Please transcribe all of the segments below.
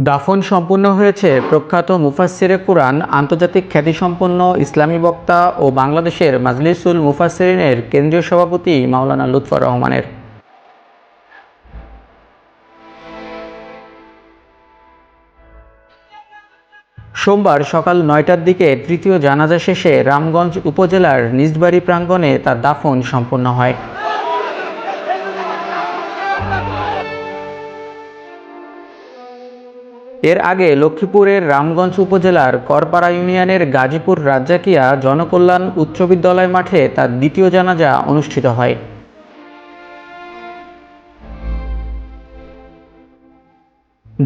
দাফন সম্পূর্ণ হয়েছে প্রখ্যাত মুফাসসিরে কুরআন, আন্তর্জাতিক খ্যাতিসম্পন্ন ইসলামী বক্তা ও বাংলাদেশের মাজলিসুল মুফাসসিরিনের কেন্দ্রীয় সভাপতি মাওলানা লুৎফর রহমানের। সোমবার সকাল নয়টার দিকে তৃতীয় জানাজা শেষে রামগঞ্জ উপজেলার নিজবাড়ি প্রাঙ্গণে তার দাফন সম্পন্ন হয়। এর আগে লক্ষ্মীপুরের রামগঞ্জ উপজেলার করপাড়া ইউনিয়নের গাজীপুর রাজ্জাকিয়া জনকল্যাণ উচ্চ বিদ্যালয় মাঠে তার দ্বিতীয় জানাজা অনুষ্ঠিত হয়।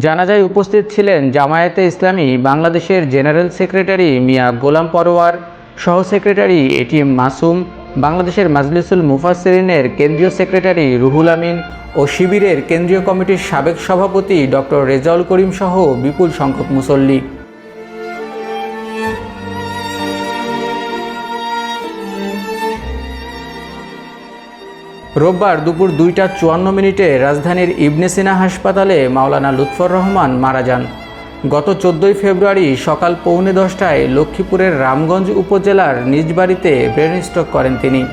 জানাজায় উপস্থিত ছিলেন জামায়াতে ইসলামী, বাংলাদেশের জেনারেল সেক্রেটারি মিয়া গোলাম পরোয়ার সহ সেক্রেটারি এটিএম মাসুম বাংলাদেশের মাজলিসুল মুফাসসিরিনের কেন্দ্রীয় সেক্রেটারি রুহুল আমিন ও শিবিরের কেন্দ্রীয় কমিটির সাবেক সভাপতি ডক্টর রেজাউল করিম সহ বিপুল সংখ্যক মুসল্লি। রোববার দুপুর দুইটা চুয়ান্ন মিনিটে রাজধানীর ইবনে সিনা হাসপাতালে মাওলানা লুৎফর রহমান মারা যান। গত চোদ্দোই ফেব্রুয়ারি সকাল পৌনে দশটায় লক্ষ্মীপুরের রামগঞ্জ উপজেলার নিজ বাড়িতে ব্রেন স্ট্রোক করেন তিনি।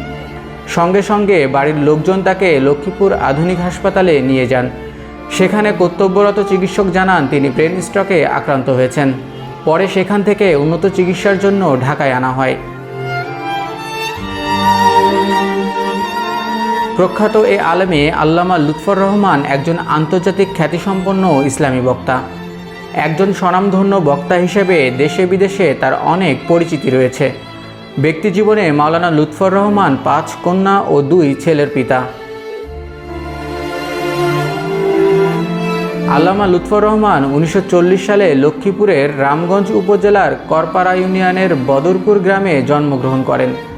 সঙ্গে সঙ্গে বাড়ির লোকজন তাকে লক্ষ্মীপুর আধুনিক হাসপাতালে নিয়ে যান। সেখানে কর্তব্যরত চিকিৎসক জানান, তিনি ব্রেন স্ট্রোকে আক্রান্ত হয়েছেন। পরে সেখান থেকে উন্নত চিকিৎসার জন্য ঢাকায় আনা হয়। প্রখ্যাত এ আলেমে আল্লামা লুৎফর রহমান একজন আন্তর্জাতিক খ্যাতিসম্পন্ন ইসলামী বক্তা। একজন স্বনামধন্য বক্তা হিসেবে দেশে বিদেশে তার অনেক পরিচিতি রয়েছে। ব্যক্তিজীবনে মাওলানা লুৎফর রহমান, পাঁচ কন্যা ও দুই ছেলের পিতা। আল্লামা লুৎফর রহমান উনিশশো চল্লিশ সালে লক্ষ্মীপুরের রামগঞ্জ উপজেলার করপাড়া ইউনিয়নের বদরপুর গ্রামে জন্মগ্রহণ করেন।